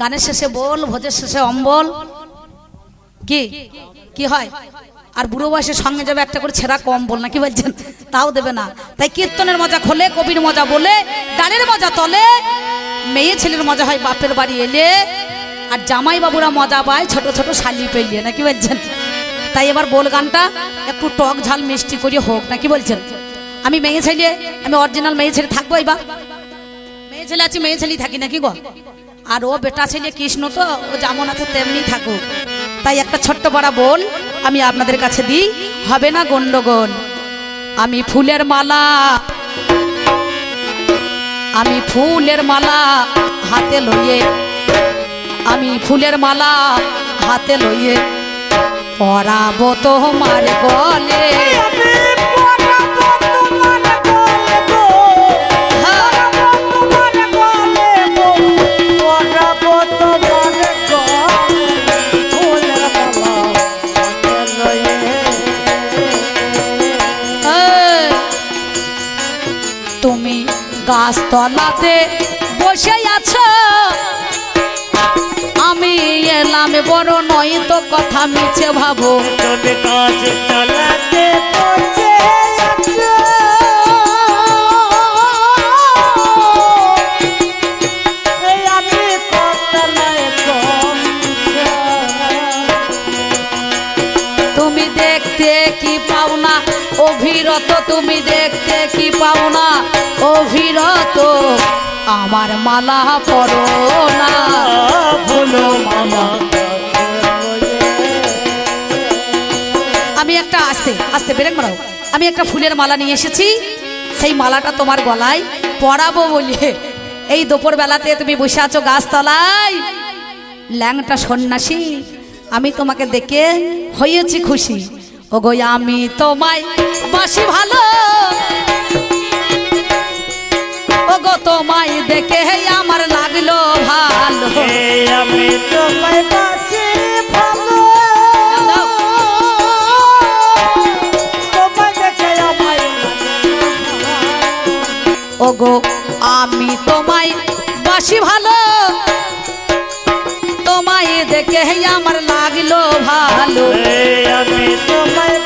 গানের শেষে বল, ভোজের শেষে অম্বল। কি? কি হয়? আর বুড়ো বয়সের সঙ্গে যাবে একটা করে ছেঁড়া কম বল না কি বলছেন? তাও দেবে না। তাই কীর্তনের মজা খোলে, কবির মজা বলে, গানের মজা তলে। মেয়ে ছেলের মজা হয় বাপের বাড়ি এলে। আর জামাই বাবুরা মজা পায় ছোট ছোট শালি পেলিয়ে না কি বলছেন? তাই এবার বল গানটা একটু টক ঝাল মিষ্টি করে হোক না কি বলছেন? আমি মেয়ে ছেলে, আমি অরিজিনাল মেয়ে ছেলে থাকব এবার। মেয়ে ছেলে আছি, মেয়ে ছেলেই থাকি নাকি গো? আর ও বেটা ছেলে কৃষ্ণ তো, ও যেমন আছে তেমনি থাকুক। তাই একটা ছোট্ট বড়া বোন আমি আপনাদের কাছে দিই, হবে না গন্ডগোল? আমি ফুলের মালা, আমি ফুলের মালা হাতে লইয়ে, আমি ফুলের মালা হাতে লইয়ে পরাবো তোমার গলে। গাছতলাতে বসে আছো? আমি এলাম বড় নয় তো কথা মিছে ভাবো। মালা পড়ো না। ভুলো মামা। আমি একটা আস্তে আস্তে ব্রেক মারাও। আমি একটা ফুলের মালা নিয়ে এসেছি। সেই মালাটা তোমার গলায় পরাবো বলে। এই দুপুর বেলাতে তুমি বসে আছো গাছতলায়। ল্যাংটা সন্ন্যাসী আমি তোমাকে দেখে হয়েছি খুশি। ও ওগো আমি তোমায় বাসি ভালো তোমায় দেখে আমার লাগল ভালো। আমি তোমায় বাঁচি ভালো। দাও। তোমায় দেখে আমায় ওগো আমি তোমায় বাসি ভালো। তোমায় দেখে আমার লাগল ভালো। আমি তোমায়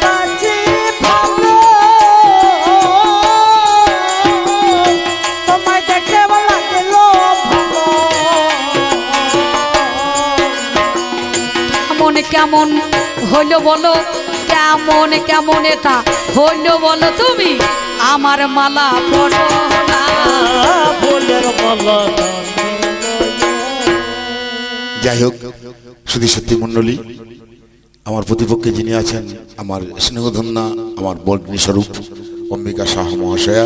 কেমন হলো বলো? কেমন কেমন এটা হলো বলো তুমি? আমার মালা পড়ো না। ফুলের মালা যাই হোক শুধু সত্যি মণ্ডলী আমার প্রতিপক্ষে যিনি আছেন আমার স্নেহধন্যা আমার বর্গিনী স্বরূপ অম্বিকা শাহ মহাশয়া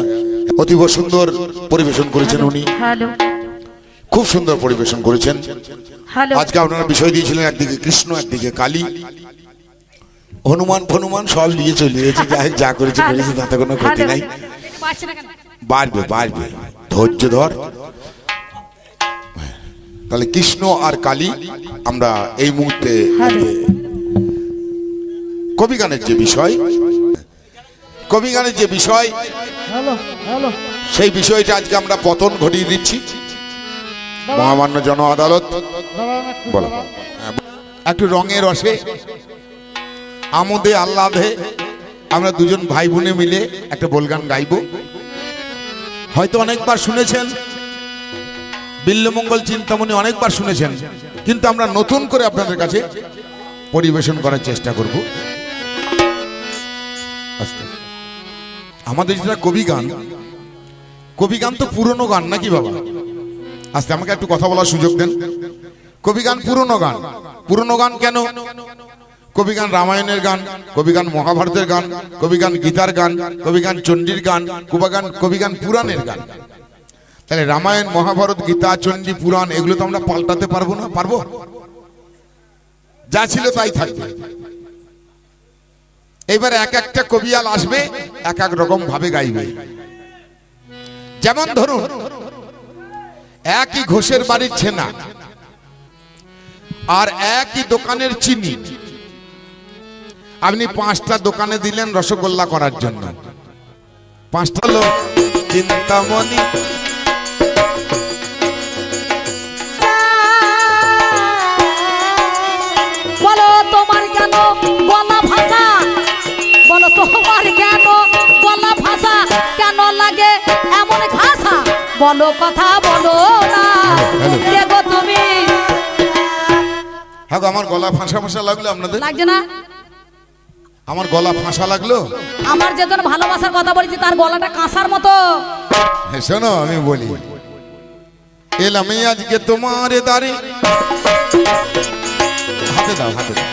অতীব সুন্দর পরিবেশন করেছেন উনি। হ্যালো খুব সুন্দর পরিবেশন করেছেন। আজকে আপনারা বিষয় দিয়েছিলেন একদিকে কৃষ্ণ একদিকে কালী। হনুমান ফনুমান সব নিয়ে চলে গেছে যাই যা করেছে করেছে তাতে কোনো ক্ষতি নাই। বাড়বে বাড়বে। ধৈর্য ধর। তাহলে কৃষ্ণ আর কালী আমরা এই মুহূর্তে কবি গানের যে বিষয় কবি গানের যে বিষয় হ্যালো হ্যালো সেই বিষয়টা আজকে আমরা পতন ঘটিয়ে দিচ্ছি। মহামান্য জন আদালত। বলো। একটু রঙের রসে আমোদে আহ্লাদে আমরা দুজন ভাই বোনে মিলে একটা বলগান গাইব। হয়তো অনেকবার শুনেছেন বিল্লমঙ্গল চিন্তামণি অনেকবার শুনেছেন কিন্তু আমরা নতুন করে আপনাদের কাছে পরিবেশন করার চেষ্টা করব। আমাদের যেটা কবি গান কবি গান তো পুরনো গান নাকি বাবা? আজকে আমাকে একটু কথা বলার সুযোগ দেন। কবি গান পুরনো গান। পুরনো গান কেন? কবি গান রামায়ণের গান কবি গান মহাভারতের গান কবি গান গীতার গান কবি গান চণ্ডীর গান কবি গান কবি গান পুরাণের গান। তাহলে রামায়ণ, মহাভারত, গীতা, চণ্ডী, পুরাণ, এগুলো তো আমরা পাল্টাতে পারব না? পারব? যা ছিল তাই থাকবে। এবার এক একটা কবিয়াল আসবে, এক এক রকম ভাবে গাইবে। যেমন ধরুন একই ঘোষের বাড়ির ছেনা আর একই দোকানের চিনি। আপনি পাঁচটা দোকানে দিলেন রসগোল্লা করার জন্য। পাঁচটা লোক চিন্তামণি। বলো তোমার কেন ভাষা বলো তোমার কেন ভাষা কেন লাগে এমন ঘাসা? বলো কথা হ্যালো। গো তুমি? হ্যাঁ আমার গলা ফাঁসা ফাঁসা লাগল আপনাদের? লাগছে না? আমার গলা ফাঁসা লাগল? আমার যেজন ভালোবাসার কথা বলেছি তার গলাটা কাঁসার মতো। হ্যাঁ, শোনো আমি বলি। এলাম আজকে তোমার দাঁড়ে হাতে দাও হাতে দাও।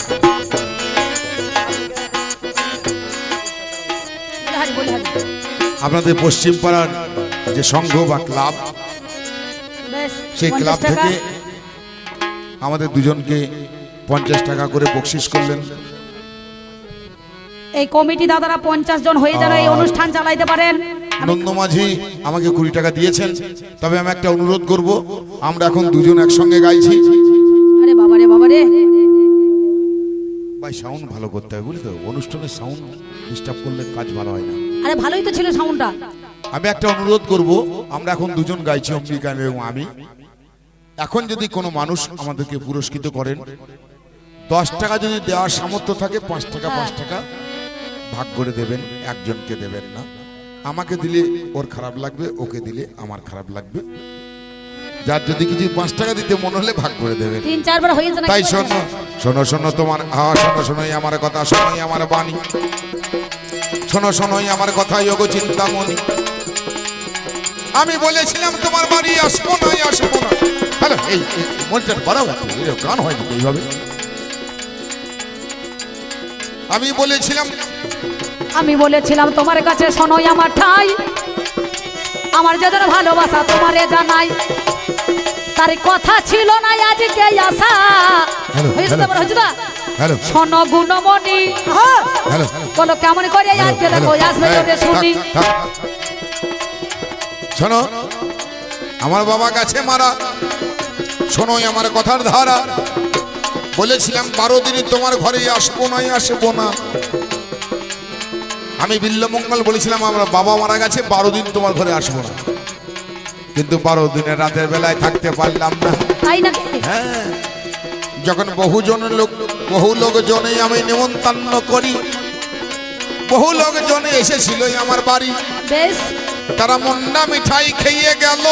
আপনাদের পশ্চিম পাড়ার যে সংঘ বা ক্লাব সেই 50 ক্লাব থেকে আমাদের দুজনকে পঞ্চাশ টাকা করে বকশিস করলেন। এই কমিটি দাদারা পঞ্চাশ জন হয়ে যারা এই অনুষ্ঠান চালাইতে পারেন নন্দ মাঝি আমাকে কুড়ি টাকা দিয়েছেন তবে আমি একটা অনুরোধ করব আমরা এখন দুজন একসঙ্গে গাইছি। আরে বাবা রে বাবা রে। ভাই সাউন্ড ভালো করতে হবে বুঝলি তো? অনুষ্ঠানের সাউন্ড ডিস্টার্ব করলে কাজ ভালো হয় না। আরে ভালোই তো ছিল সাউন্ডটা আমি একটা অনুরোধ করব আমরা এখন দুজন গাইছি অম্বিকা এবং আমি। এখন যদি কোনো মানুষ আমাদেরকে পুরস্কৃত করেন দশ টাকা যদি দেওয়ার সামর্থ্য থাকে পাঁচ টাকা পাঁচ টাকা ভাগ করে দেবেন একজনকে দেবেন না। আমাকে দিলে ওর খারাপ লাগবে ওকে দিলে আমার খারাপ লাগবে। যার যদি কিছু পাঁচ টাকা দিতে মনে হলে ভাগ করে তিন চারবার না তাই শোনো শোনো শোনো তোমার হা শোনো শোনোই আমার কথা শোনোই আমার বাণী। শোনো শোনোই আমার কথা যোগ চিন্তামণি। আমি বলেছিলাম তোমার বাড়ি আসব না আসব না। হ্যালো এই এই, বাড়াও গান হয় এইভাবে? আমি বলেছিলাম আমি বলেছিলাম তোমার কাছে শোনোই আমার ঠাই। আমার যেজন ভালোবাসা তোমারে জানাই। তার কথা ছিল না আজকে? হ্যালো শোনো গুণমণি। হ্যাঁ। বলো কেমন করে আজকে দেখো আসবে হ্যাঁ, শুনি। শোনো আমার বাবা গাছে মারা। শোনোই আমার কথার ধারা। বলেছিলাম বারো দিনই তোমার ঘরে আসব না আসব না। আমি বিল্লমঙ্গল বলেছিলাম আমরা বাবা মারা গেছে বারো দিন তোমার ঘরে আসব না। কিন্তু বারো দিনের রাতের বেলায় থাকতে পারলাম না। তাই হ্যাঁ। যখন বহুজন লোক বহু লোকজনে আমি নিমন্ত্রণ করি বহু লোকজনে এসেছিল আমার বাড়ি। বেশ। তারা মন্ডা মিঠাই খেয়ে গেল।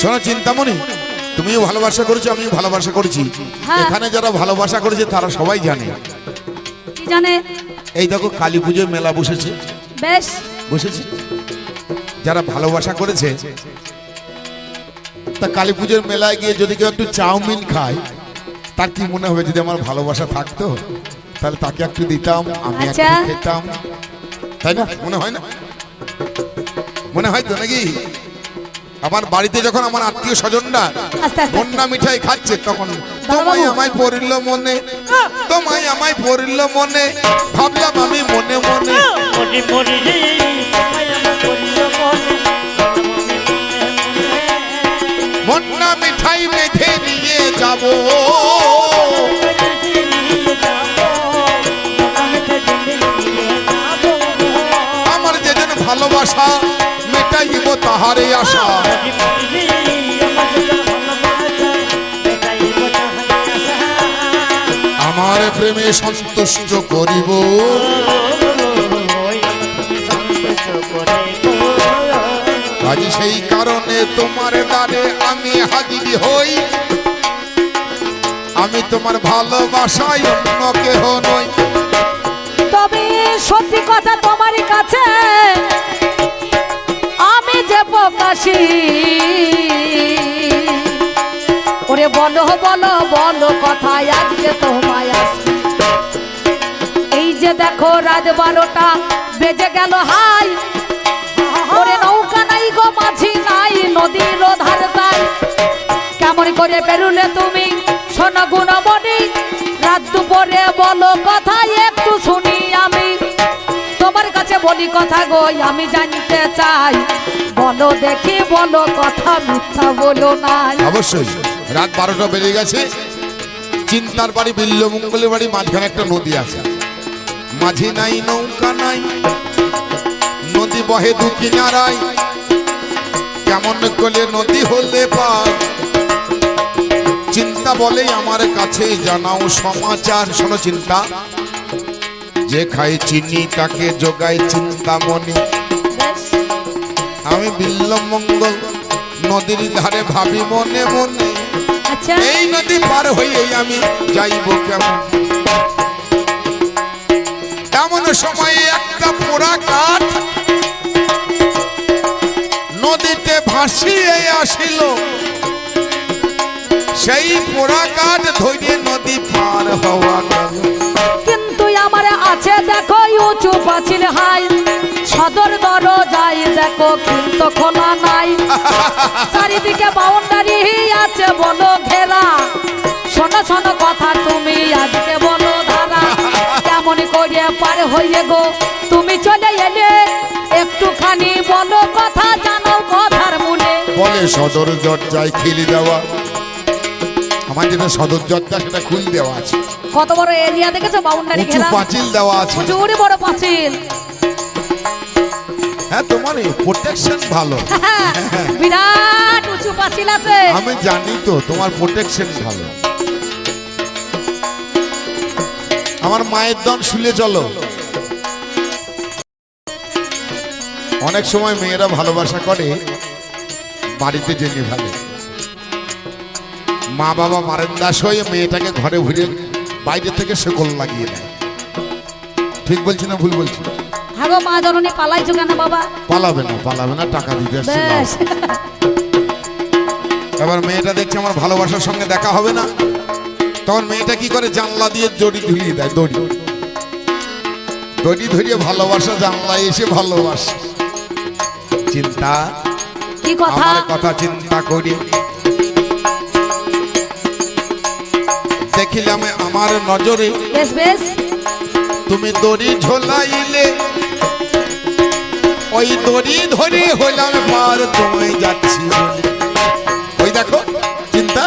শোনো চিন্তামণি তুমিও ভালোবাসা করেছ আমিও ভালোবাসা করেছি। হ্যাঁ। এখানে যারা ভালোবাসা করেছে তারা সবাই জানে। জানে? এই দেখো কালী পুজোয় মেলা বসেছে। বেশ। বসেছে? যারা ভালোবাসা করেছে তা কালী পুজোর মেলায় গিয়ে যদি কেউ একটু চাউমিন খায় তার কি মনে হবে যদি আমার ভালোবাসা থাকতো? তাহলে তাকে একটু দিতাম আমি একটু আচ্ছা। খেতাম। তাই না? মনে হয় না? মনে হয় তো নাকি? আমার বাড়িতে যখন আমার আত্মীয় স্বজনরা বন্যা মিঠাই খাচ্ছে তখন। তোমায় আমায় পড়িল মনে তোমায় আমায় পড়িল মনে ভাবলাম আমি মনে মনে। মরি মরি রে তোমায় আমার করিল মনে বন্যা মিঠাই মেখে নিয়ে যাব। আমার যেদিন ভালোবাসা মেটাইব তাহারে আশা। প্রেমে সন্তুষ্ট করিব। আজ সেই কারণে তোমার দ্বারে আমি হাজির হই। আমি তোমার ভালোবাসায় অন্য কেহ নই। তবে সত্যি কথা তোমার কাছে আমি যে প্রকাশী। ওরে বলো বলো বলো কথায় আজকে তোমায় বারোটা বেজে গেল, হাই। ওরে নৌকা নাই গো, মাঝি নাই, নদীর ধার তাই কেমন করে পেরুলে তুমি, শোনো গুণমণি। রাত দুপুরে বলো কথা, একটু শুনি আমি। তোমার কাছে বলি কথা গো, আমি জানিতে চাই। বলো দেখি, বলো কথা, মিথ্যা বলো নাই। অবশ্যই, রাত বারোটা বেজে গেছে। চিন্তার বাড়ি, বিল্লমঙ্গলের বাড়ি, মাঝখানে একটা নদী আছে। মাঝি নাই নৌকা নাই নদী বহে দু কিনারায়। কেমন করলে নদী হলে পার? চিন্তা বলে আমার কাছে জানাও সমাচার। শোনো চিন্তা যে খাই চিনি তাকে যোগায় চিন্তামণি। আমি বিল্লমঙ্গল নদীর ধারে ভাবি মনে মনে আচ্ছা। এই নদী পার হয়ে আমি যাইব কেমন? এমন সময়ে একটা পোড়া কাঠ নদীতে ভাসিয়ে আসিল। সেই পোড়া কাঠ ধরে নদী পার হওয়া গেল। কিন্তু আমার আছে দেখো উঁচু পাঁচিল হাই। সদর দরজায় দেখো কিন্তু খোলা নাই। চারিদিকে বাউন্ডারি আছে বলো ঘেরা শোনো শোনো কথা তুমি আজকে বলো। সদর দরজায় খিলি দেওয়া। আমার যেটা সদর দরজা সেটা খুল দেওয়া আছে। কত বড় এরিয়া দেখেছ? বাউন্ডারি উঁচু ঘেরা। পাঁচিল দেওয়া আছে। জোরে বড় পাঁচিল। হ্যাঁ তোমার প্রোটেকশন ভালো। বিরাট উঁচু পাঁচিল আছে। আমি জানি তো তোমার প্রোটেকশন ভালো। আমার মায়ের দন শুলে চলো। অনেক সময় মেয়েরা ভালোবাসা করে। বাড়িতে জেনে ভালো মা বাবা মারেন দাস হয়ে মেয়েটাকে ঘরে ঘুরে বাইরে থেকে শেকল লাগিয়ে দেয়। ঠিক বলছি না ভুল বলছি? হ্যাঁ গো মা জননী পালাইছো কেন বাবা? পালাবে না পালাবে না টাকা দিতে আসছে বেশ এবার মেয়েটা দেখছে আমার ভালোবাসার সঙ্গে দেখা হবে না। তখন মেয়েটা কি করে? জানলা দিয়ে দড়ি ঝুলিয়ে দেয় দড়ি। দড়ি ধরিয়ে ভালোবাসা জানলায় এসে ভালোবাসা। চিন্তা কি কথা? আমার কথা চিন্তা করি। দেখিলাম আমার নজরে। বেশ বেশ। তুমি দড়ি ঝোলাইলে। ওই দড়ি ধরে হইলাম পার তোমায় যাচ্ছি ওই দেখো চিন্তা।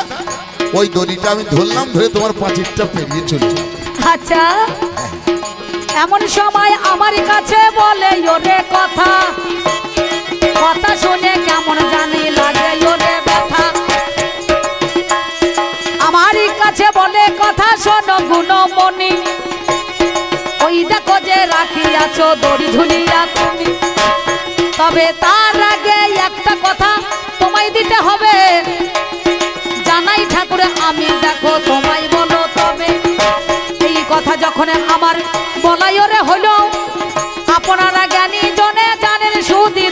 ওই দড়িটা আমি ধরলাম ধরে তোমার পাঁচিরটা পেরিয়ে চলে আচ্ছা। এমন সময় আমার কাছে বলে ওরে কথা কথা শুনে কেমন জানি লাগে ওরে ব্যথা। আমার কাছে বলে কথা শোনো দড়ি ঝুলিয়া তবে তার আগে একটা কথা তোমায় দিতে হবে। জানাই ঠাকুরে, আমি দেখো তোমায় বলো তবে। এই কথা যখন আমার বলাই ওরে হলো আপনারা জ্ঞানী জনে জানেন সুদি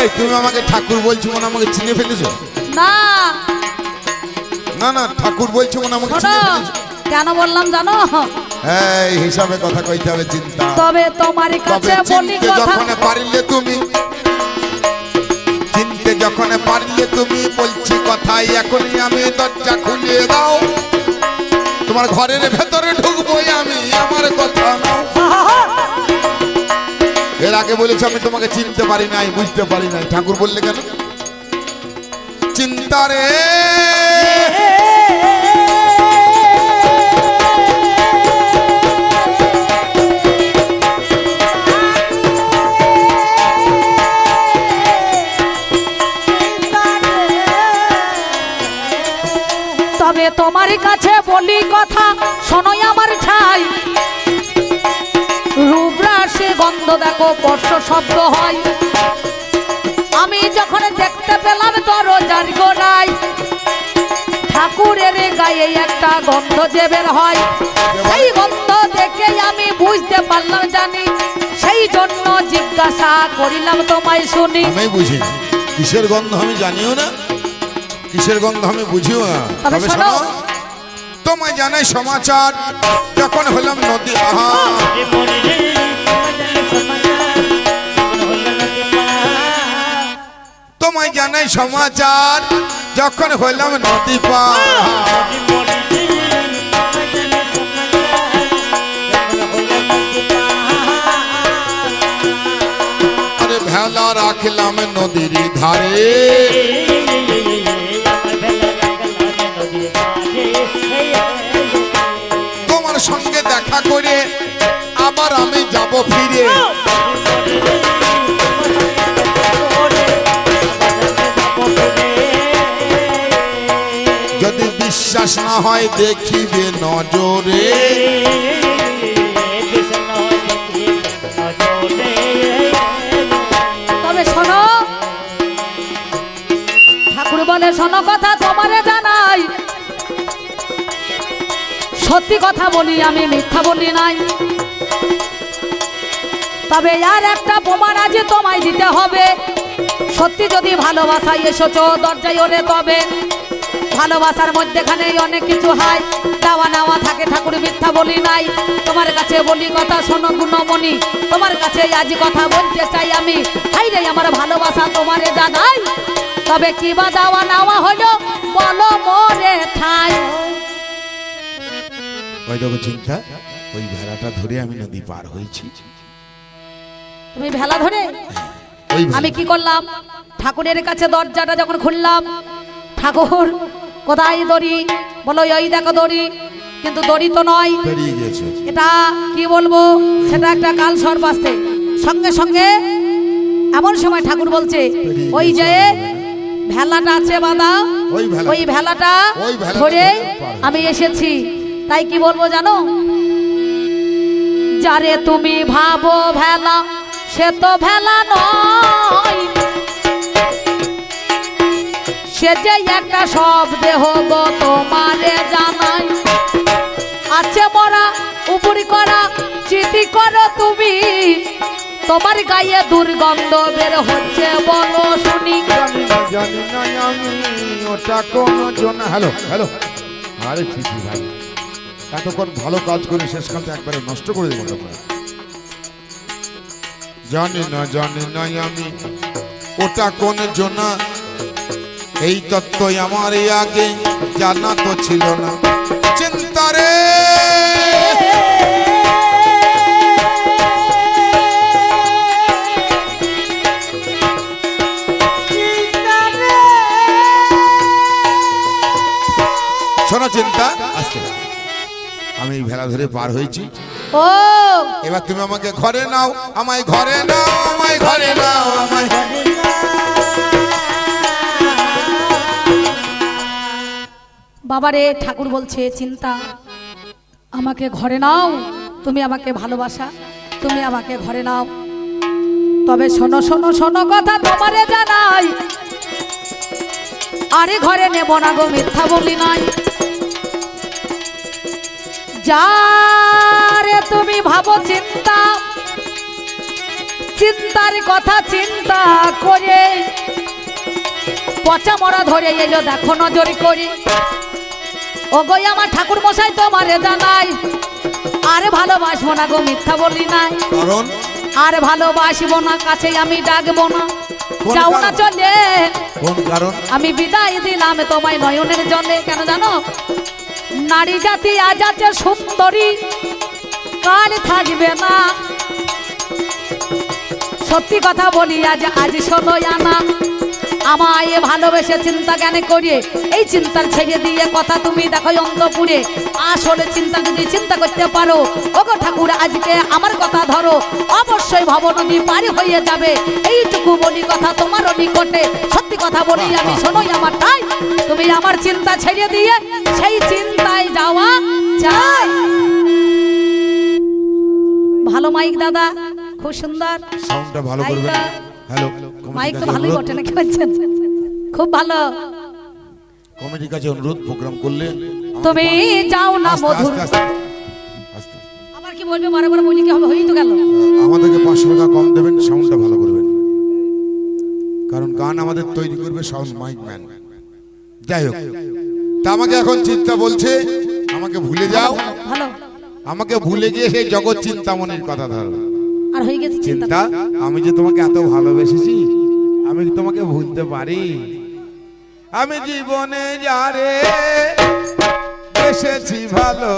এই তুমি আমাকে ঠাকুর বলছো মনে আমাকে চিনে ফেলেছো? না। না না ঠাকুর বলছো মনে আমাকে চিনে ফেলেছো। কেন বললাম জানো? এই হিসাবে কথা কইতে হবে চিন্তা। তবে তোমার কাছে বলি কথা। যখন পারিলে তুমি চিনতে যখন পারিলে তুমি বলছি কথাই এখনই আমি দরজা খুলে দাও। তোমার ঘরের ভেতরে ঢুকবোই আমি আমার কথা আগে বলেছি, আমি তোমাকে চিনতে পারি নাই, বুঝতে পারি নাই। ঠাকুর বললে কেন? চিন্তা রে। তবে তোমার কাছে বলি কথা, শোনোই আমার রূপরাশে গন্ধ দেখো স্পর্শ শব্দ হয়। আমি যখন দেখতে পেলাম দরজার গোড়ায় ঠাকুরের গায়ে একটা গন্ধ যে বের হয়। সেই গন্ধ দেখে আমি বুঝতে পারলাম জানি সেই জন্য জিজ্ঞাসা করিলাম তোমায় শুনি। আমি বুঝি। কিসের গন্ধ আমি জানিও না? কিসের গন্ধ আমি বুঝিও না? তবে শোনো। তোমায় জানাই সমাচার যখন হলাম নদী আহা তোমায় জানাই সমাচার যখন তোমায় নদী পার ভেলা রাখলাম নদীর ধারে। তোমার সঙ্গে দেখা করে আবার আমি যাব ফিরে। যদি বিশ্বাস না হয়, দেখিবে নজরে। তবে শোনো ঠাকুর বলে শোনো কথা তোমারে সত্যি কথা বলি, আমি মিথ্যা বলি নাই। তবে আর একটা প্রমাণ আছে তোমায় দিতে হবে। সত্যি যদি ভালোবাসায় এসেছ দরজায় ওরে তবে, ভালোবাসার মধ্যেখানে অনেক কিছু হয়। দেওয়া নেওয়া থাকে, ঠাকুর মিথ্যা বলি নাই। তোমার কাছে বলি কথা শোনো গুণমণি, তোমার কাছে আজ কথা বলতে চাই আমি। হাই রে আমার ভালোবাসা তোমারে জানাই। তবে কি বা দেওয়া নেওয়া হলো, বলো মোরে ঠাই। ওই দেখো চিন্তা ওই ভেড়াটা ধরে আমি নদী পার হয়েছি। তুমি ভেলা ধরে? আমি কি করলাম? ঠাকুরের কাছে দরজাটা যখন খুললাম ঠাকুর কোথায় দড়ি? বলো ওই দেখো দড়ি। কিন্তু দড়ি তো নয়। এটা কি বলব? সেটা একটা কাল সর্বাস্তে সঙ্গে সঙ্গে এমন সময় ঠাকুর বলছে ওই যে ভেলাটা আছে বাদা ওই ভেলাটা ধরে হয়ে। আমি এসেছি। তাই কি বলব জানো? যারে তুমি ভাবো ভেলা, সে তো ভেলা নয়। সে যে একটা সব দেহ গো তোমারে জানাই। আছে মরা, উপরি করা চিঠি করো তুমি। তোমার গায়ে দুর্গন্ধ বের হচ্ছে, বলো শুনি। জানি না আমি ওটা কোন জন হ্যালো হ্যালো, আরে চিঠি ভাই। এতক্ষণ ভালো কাজ করে শেষকালটা একবারে নষ্ট করে দেবো জানি না জানি না আমি, ওটা কোন জোনা? এই তত্ত্ব আমার আগে, জানা তো ছিল না। চিন্তারে শোনো এই ভেলা ধরে পার হয়েছি। ও! এবার তুমি আমাকে ঘরে নাও আমায় ঘরে নাও আমায় ঘরে নাও আমায় বাবারে ঠাকুর বলছে চিন্তা আমাকে ঘরে নাও তুমি আমাকে ভালোবাসা তুমি আমাকে ঘরে নাও। তবে শোনো শোনো শোনো কথা তোমারে জানাই আরে ঘরে নেব না গো মিথ্যা বলি নাই। যারে তুমি ভাবো চিন্তা চিন্তার কথা চিন্তা করে পচা মরা ধরে এলো দেখো নজর করি। ও গই আমার ঠাকুর মশাই তোমারে জানাই আর ভালোবাসবো না গো মিথ্যা বলি নাই। কারণ? আর ভালোবাসবো না কাছে আমি ডাকবো না। যাও না চলে। কোন কারণ? আমি বিদায় দিলাম তোমায় নয়নের জলে। কেন জানো? নারী জাতি আজ আছে সুন্দরী। কাল থাকবে না সত্যি কথা বলি, আজ আজ শোনো আনা আমায় ভালোবেসে চিন্তা জ্ঞান করিয়ে? এই চিন্তার ছেড়ে দিয়ে কথা তুমি দেখো অন্তপুরে আসলে চিন্তা যদি চিন্তা করতে পারো ওগো ঠাকুর আজকে আমার কথা ধরো। অবশ্যই ভব নদী পারি হয়ে যাবে। এইটুকু বলি কথা তোমারও নিকটে। সত্যি কথা বলি আমি শোনোই আমার তাই। তুমি আমার চিন্তা ছেড়ে দিয়ে সেই চিন্তায় যাওয়া চাই। ভালো মাইক দাদা খুব সুন্দর। সাউন্ডটা ভালো করবেন। হ্যালো মাইক তো ভালোই বটে নাকি বলছেন খুব ভালো। কমিটির কাছে অনুরোধ প্রোগ্রাম করলে তুমি যাও না মধুর। আবার কি বলবে? বারে বারে বলি কি হবে? হয়েই তো গেল। আমাদেরকে পাঁচশো টাকা কম দেবেন সাউন্ডটা ভালো করবেন। কারণ গান আমাদের তৈরি করবে সাউন্ড মাইক ম্যান যাই হোক। তা আমাকে এখন চিন্তা বলছে আমাকে ভুলে যাও। আমাকে ভুলে গিয়ে সেই জগৎ চিন্তামণির কথা ধরো। হয়ে গেছে চিন্তা আমি যে তোমাকে এত ভালোবেসেছি, আমি তোমাকে ভুলতে পারি? আমি জীবনে যারে এসেছি ভালো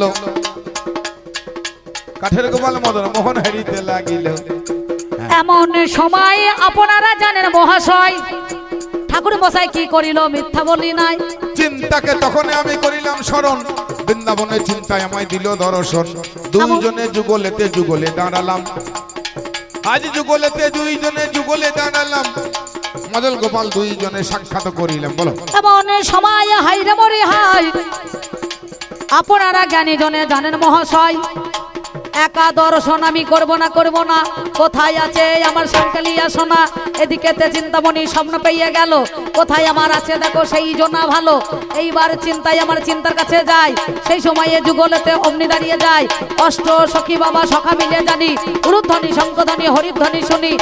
গেল। কাঠের গোপাল মদন মোহন হারিতে লাগিল। এমন সময় আপনারা জানেন মহাশয় ঠাকুর মশাই কি করিল মিথ্যা বলি নাই। চিন্তাকে তখন আমি করিলাম স্মরণ। বৃন্দাবনে চিন্তায় আমায় দিল দর্শন। দুইজনে যুগলেতে যুগলে দাঁড়ালাম। আজ যুগলেতে দুইজনে যুগলে দাঁড়ালাম। মদল গোপাল দুইজনে সাক্ষাৎ করিলাম। বলো। এমন সময় হাই রে মরি হাই আপনারা জ্ঞানী জনে জানেন মহাশয় একা দর্শন আমি করব না করব না। কোথায় আছে আমার সাংকালিয়া সোনা এদিকে তে চিন্তামণি স্বপ্ন পেয়ে গেল। কোথায় আমার আছে দেখো সেই জনা ভালো। এইবার চিন্তায় আমার চিন্তার কাছে যায়। সেই সময়ে যুগলেতে অমনি দাঁড়িয়ে যায়। অষ্ট সখী বাবা সখা মিলে জানি। উরুধ্বনি শঙ্কধ্বনি হরিধ্বনি শুনি।